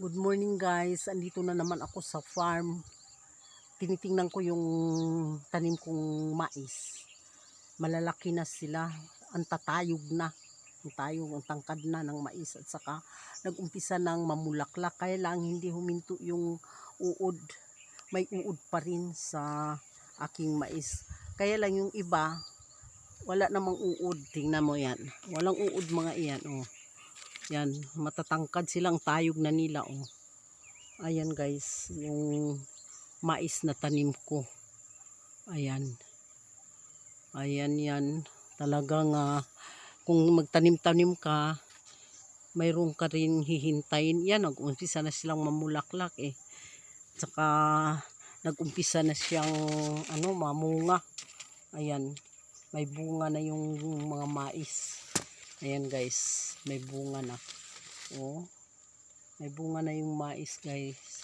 Good morning guys. Andito na naman ako sa farm. Tinitingnan ko yung tanim kong mais. Malalaki na sila. Ang tatayog na. Ang tayog, ang tangkad na ng mais. At saka nag-umpisa ng mamulaklak. Kaya lang hindi huminto yung uod. May uod pa rin sa aking mais. Kaya lang yung iba, wala namang uod. Tingnan mo yan. Walang uod mga iyan. Oh. Yan, matatangkad silang tayog na nila oh. Ayan guys, yung mais na tanim ko. Ayan. Ayan yan. Talagang ah, kung magtanim-tanim ka, mayroon ka rin hihintayin. Yan, nag-umpisa na silang mamulaklak eh. Tsaka nag-umpisa na siyang ano, mamunga. Ayan, may bunga na yung mga mais. Ayan guys, may bunga na. Oh. May bunga na yung mais guys.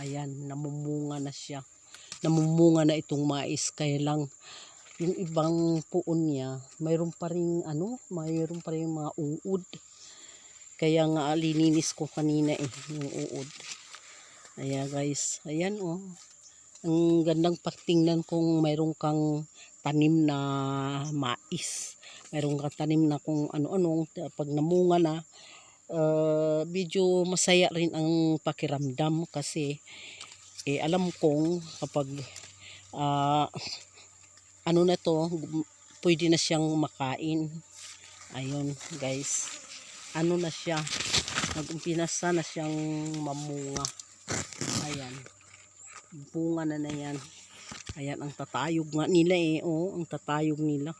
Ayan, namumunga na siya. Namumunga na itong mais kaya lang yung ibang puon niya, mayroon pa rin ano, mayroon pa rin mga uod. Kaya nga lininis ko kanina eh, yung uod. Ayan guys, ayan oh. Ang gandang patingnan kung mayroon kang tanim na mais. Mayroong katanim na kung ano-ano. Pag namunga na uh, medyo masaya rin ang pakiramdam kasi eh, alam kong kapag uh, ano na to pwede na siyang makain. Ayun guys. Ano na siya? Nagumpinasa na siyang mamunga bunga na na yan. Ayan ang tatayog nga nila eh oh, ang tatayog nila.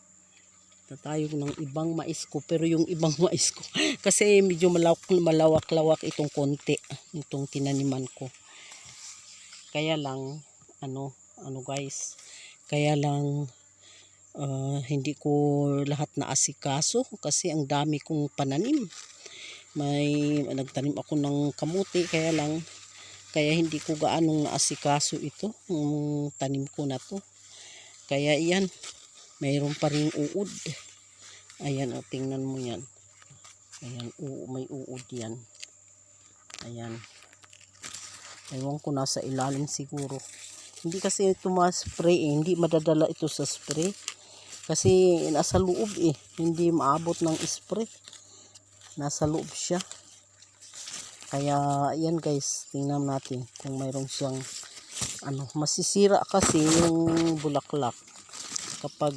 Tatayog ng ibang mais ko pero yung ibang mais ko kasi medyo malawak malawak lawak itong konti itong tinaniman ko. Kaya lang ano ano guys kaya lang uh, hindi ko lahat na asikaso kasi ang dami kong pananim. May nagtanim ako ng kamuti kaya lang kaya hindi ko gaanong naasikaso ito yung tanim ko na to. Kaya iyan mayroon pa rin uod. Ayan o tingnan mo yan. Ayan u may uod yan. Ayan. Ewan ko nasa ilalim siguro. Hindi kasi ito ma-spray eh. hindi madadala ito sa spray. Kasi nasa loob eh. Hindi maabot ng spray. Nasa loob siya kaya yan guys tingnan natin kung mayroong siyang ano masisira kasi yung bulaklak. Kapag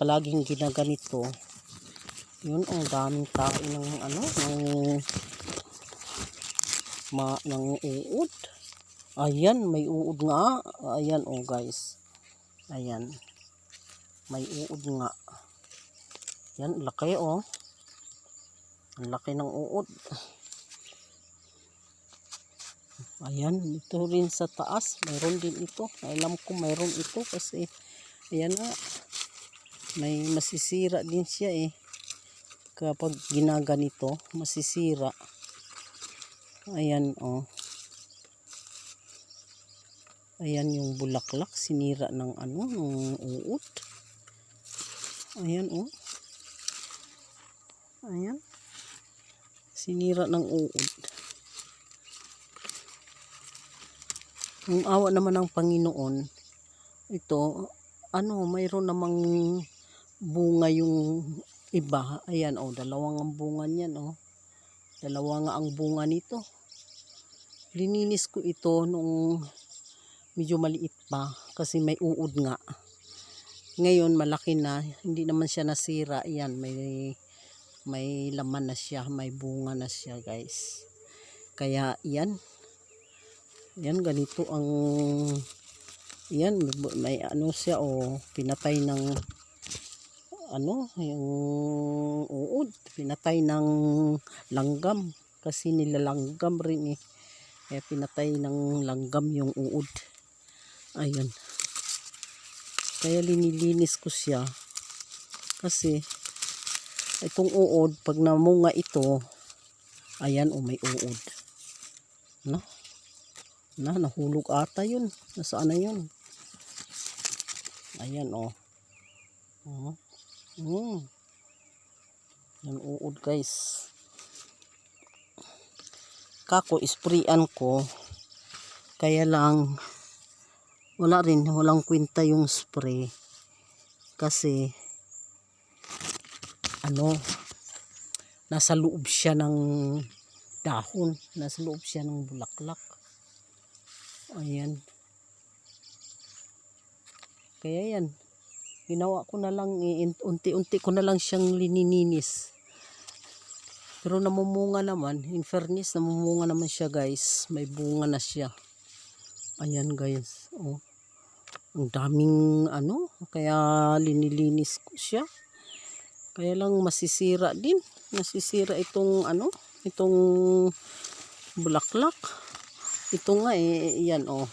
palaging ginaganito yun ang daming tao ng ano ng ma ng uod. Ayan may uod nga. Ayan oh guys. Ayan. May uod nga. Yan laki oh. Ang laki ng uod ayan ito rin sa taas mayroon din ito. Alam ko mayroon ito kasi ayan nga may masisira din siya eh. Kapag ginaganito masisira. Ayan oh. Ayan yung bulaklak sinira ng ano ng uod ayan oh. Ayan. Sinira ng uod yung awa naman ng Panginoon ito ano mayroon namang bunga yung iba. Ayan oh dalawang ang bunga niyan oh. Dalawa nga ang bunga nito. Lininis ko ito nung medyo maliit pa kasi may uod nga. Ngayon malaki na. Hindi naman siya nasira. Ayan may may laman na siya may bunga na siya guys. Kaya yan yan ganito ang yan may ano siya o oh, pinatay ng ano yung uod pinatay ng langgam kasi nilalanggam rin eh. Kaya pinatay ng langgam yung uod. Ayun kaya linilinis ko siya kasi itong uod pag namunga ito ayan o oh, may uod. No na nahulog ata yun. Nasaan na yun? Ayan oh. oh. mm. yan uod guys. Kako isprayan ko. Kaya lang wala rin walang kwenta yung spray. Kasi ano nasa loob siya ng dahon. Nasa loob siya ng bulaklak ayan. Kaya yan ginawa ko na lang unti-unti ko na lang siyang linininis. Pero namumunga naman in fairness namumunga naman siya guys. May bunga na siya. Ayan guys. Oh. Ang daming ano kaya linilinis ko siya. Kaya lang masisira din. Masisira itong ano itong bulaklak ito nga eh yan oh.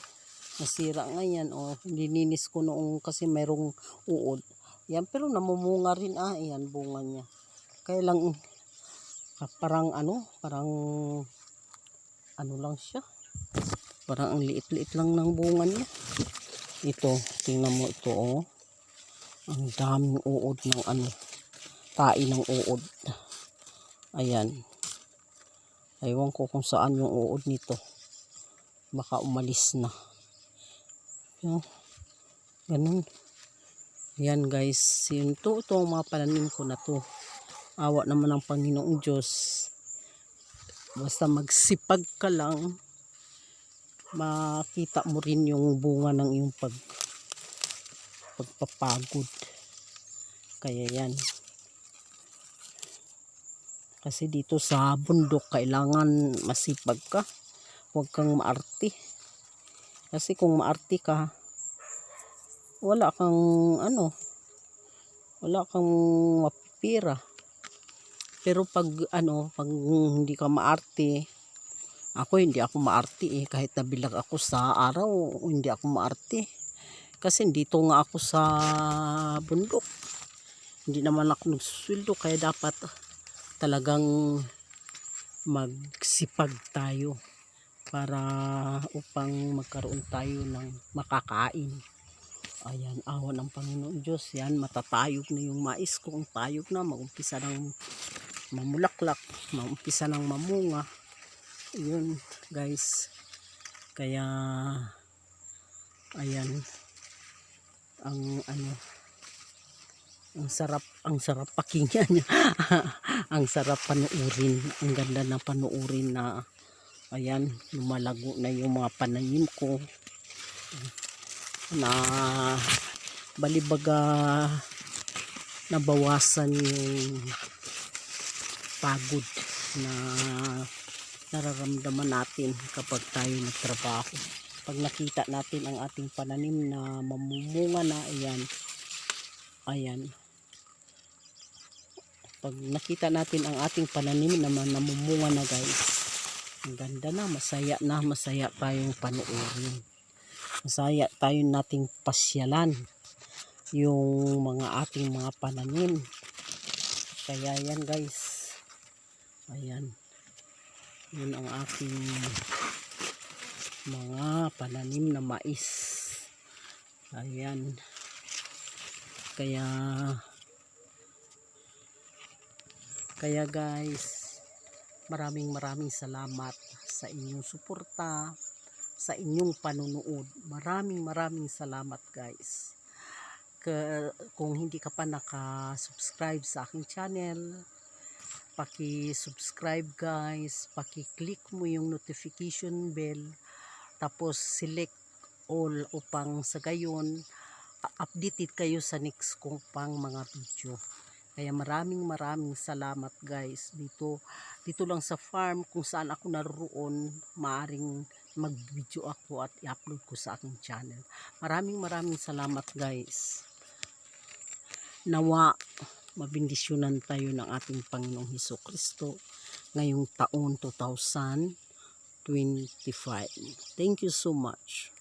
Nasira nga yan oh. Lininis ko noong kasi mayroong uod. Yan pero namumunga rin ah yan bunga niya. Kaya lang ah, parang ano parang ano lang siya. Parang ang liit-liit lang ng bunga niya. Ito tingnan mo ito oh. Ang daming uod ng ano tae ng uod. Ayan. Aywan ko kung saan yung uod nito baka umalis na. Yung ganun. Yan guys. Yun to ito ang mga pananim ko na to. Awa naman ng Panginoong Diyos. Basta magsipag ka lang makita mo rin yung bunga ng iyong pag pagpapagod. Kaya yan. Kasi dito sa bundok kailangan masipag ka huwag kang maarte. Kasi kung maarte ka wala kang ano wala kang mapipira. Pero pag ano pag hindi ka maarte ako hindi ako maarte eh. Kahit nabilag ako sa araw hindi ako maarte. Kasi dito nga ako sa bundok. Hindi naman ako nagsusweldo kaya dapat talagang magsipag tayo para upang magkaroon tayo ng makakain. Ayan awan ng Panginoon Diyos. Yan matatayog na yung mais. Kung tayog na maumpisa ng mamulaklak maumpisa ng mamunga. Yun guys. Kaya ayan. Ang ano ang sarap ang sarap pakinggan ang sarap panuurin ang ganda na panuurin na ayan lumalago na yung mga pananim ko. Na balibaga nabawasan yung pagod na nararamdaman natin kapag tayo nagtrabaho. Pag nakita natin ang ating pananim na mamumunga na ayan ayan. Pag nakita natin ang ating pananim naman namumunga na guys ang ganda na masaya na masaya tayong panuorin. Masaya tayo nating pasyalan yung mga ating mga pananim. Kaya yan guys. Ayan. Yun ang ating mga pananim na mais. Ayan. Kaya kaya guys maraming maraming salamat sa inyong suporta sa inyong panunood. Maraming maraming salamat guys. Ka, kung hindi ka pa naka-subscribe sa aking channel paki-subscribe guys. Paki-click mo yung notification bell. Tapos select all upang sa gayon updated kayo sa next kong pang mga video kaya maraming maraming salamat guys dito dito lang sa farm kung saan ako naroon maaring mag-video ako at i-upload ko sa aking channel maraming maraming salamat guys nawa mabindisyonan tayo ng ating Panginoong Heso Kristo ngayong taon 2025. Thank you so much.